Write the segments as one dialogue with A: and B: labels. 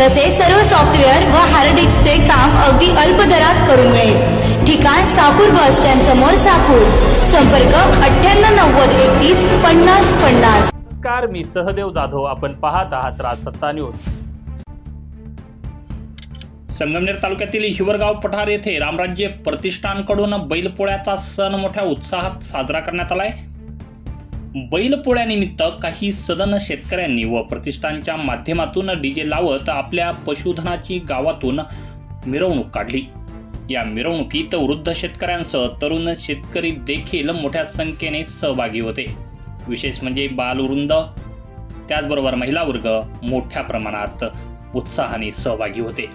A: तसेच सर्व सॉफ्टवेअर व हार्ड डिस्कचे काम अगदी अल्प दरात करून मिळेल. ठिकाण साकूर बस स्टँड समोर साकूर. संपर्क अठ्ठ्याण्णव नव्वद एकतीस पन्नास पन्नास.
B: नमस्कार मी सहदेव जाधव. आपण पाहत आहात राजसत्ता न्यूज संगमनेर तालुक्यातील हिवरगाव पठार येथे रामराज्य प्रतिष्ठानकडून बैलपोळ्याचा सण मोठ्या उत्साहात साजरा करण्यात आलाय. बैलपोळ्यानिमित्त काही सदन शेतकऱ्यांनी व प्रतिष्ठानच्या माध्यमातून डीजे लावत आपल्या पशुधनाची गावातून मिरवणूक काढली. या मिरवणुकीत वृद्ध शेतकऱ्यांसह तरुण शेतकरी देखील मोठ्या संख्येने सहभागी होते. विशेष म्हणजे बालवृंद त्याचबरोबर महिला वर्ग मोठ्या प्रमाणात उत्साहाने सहभागी होते.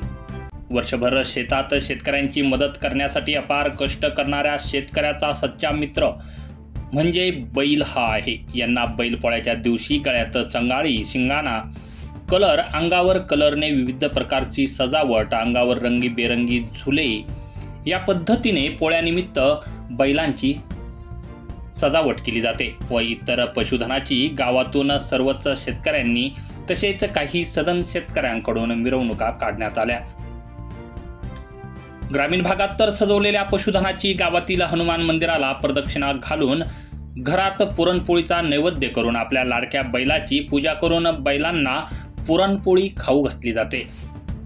B: वर्षभर शेतात शेतकऱ्यांची मदत करण्यासाठी अपार कष्ट करणाऱ्या शेतकऱ्याचा सच्चा मित्र म्हणजे बैल हा आहे. यांना बैलपोळ्याच्या दिवशी गळ्यात चंगाळी शिंगाणा कलर अंगावर कलरने विविध प्रकारची सजावट अंगावर रंगीबेरंगी झुले. या पद्धतीने पोळ्यानिमित्त बैलांची सजावट केली जाते व इतर पशुधनाची गावातून सर्वच शेतकऱ्यांनी तसेच काही सदन शेतकऱ्यांकडून मिरवणुका काढण्यात आल्या. ग्रामीण भागात तर सजवलेल्या पशुधनाची गावातील हनुमान मंदिराला प्रदक्षिणा घालून घरात पुरणपोळीचा नैवेद्य करून आपल्या लाडक्या बैलाची पूजा करून बैलांना पुरणपोळी खाऊ घातली जाते.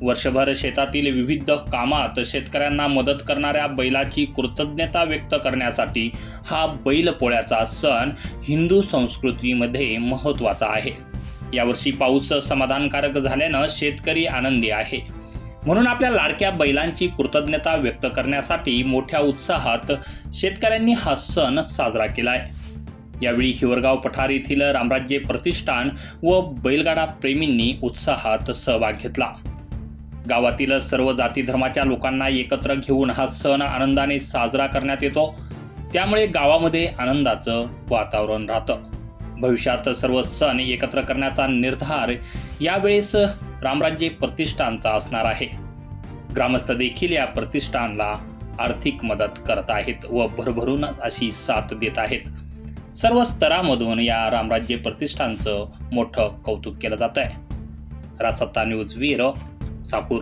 B: वर्षभर शेतातील विविध कामात शेतकऱ्यांना मदत करणाऱ्या बैलाची कृतज्ञता व्यक्त करण्यासाठी हा बैलपोळ्याचा सण हिंदू संस्कृतीमध्ये महत्त्वाचा आहे. यावर्षी पाऊस समाधानकारक झाल्यानं शेतकरी आनंदी आहे. म्हणून आपल्या लाडक्या बैलांची कृतज्ञता व्यक्त करण्यासाठी मोठ्या उत्साहात शेतकऱ्यांनी हा सण साजरा केलाय. यावेळी हिवरगाव पठार येथील रामराज्य प्रतिष्ठान व बैलगाडा प्रेमींनी उत्साहात सहभाग घेतला. गावातील सर्व जाती धर्माच्या लोकांना एकत्र घेऊन हा सण आनंदाने साजरा करण्यात येतो. त्यामुळे गावामध्ये आनंदाचं वातावरण राहतं. भविष्यात सर्व सण एकत्र करण्याचा निर्धार यावेळेस रामराज्य प्रतिष्ठानचा असणार आहे. ग्रामस्थ देखील या प्रतिष्ठानला आर्थिक मदत करत आहेत व भरभरून अशी साथ देत आहेत. सर्व स्तरामधून या रामराज्य प्रतिष्ठानचं मोठं कौतुक केलं जात आहे राजसत्ता न्यूज वीर सापूर.